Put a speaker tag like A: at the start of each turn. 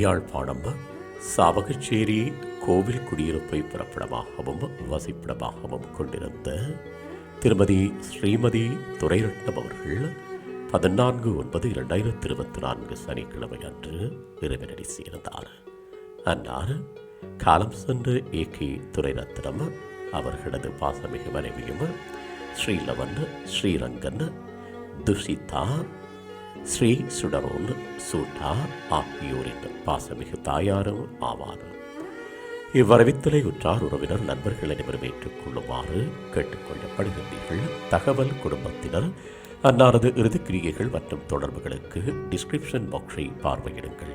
A: யாழ்ப்பாணம் சாவகச்சேரி கோவில் குடியிருப்பை பிறப்பிடமாகவும் வசிப்பிடமாகவும் கொண்டிருந்த திருமதி ஸ்ரீமதி துரைரட்னம் அவர்கள் பதினான்கு ஒன்பது இரண்டாயிரத்தி இருபத்தி நான்கு சனிக்கிழமை அன்று இறைவனடி சேர்ந்தார். அன்னார் காலம் சென்ற ஏ கே துரைரத்னம் அவர்களது பாசமிகு மனைவியும் ஸ்ரீலவன் ஸ்ரீரங்கன் துஷிதா ஸ்ரீ சுடரோன் சூட்டா ஆகியோரின் பாசமிகு தாயாரும் ஆவார் இவ்வரவித்தலை உற்றார் உறவினர் நண்பர்கள் அனைவரும் ஏற்றுக்கொள்ளுமாறு கேட்டுக்கொள்ளப்படுகின்றீர்கள். தகவல் குடும்பத்தினர் அன்னாரது இறுதிக்கிரியைகள் மற்றும் தொடர்புகளுக்கு டிஸ்கிரிப்ஷன் பாக்ஸை பார்வையிடுங்கள்.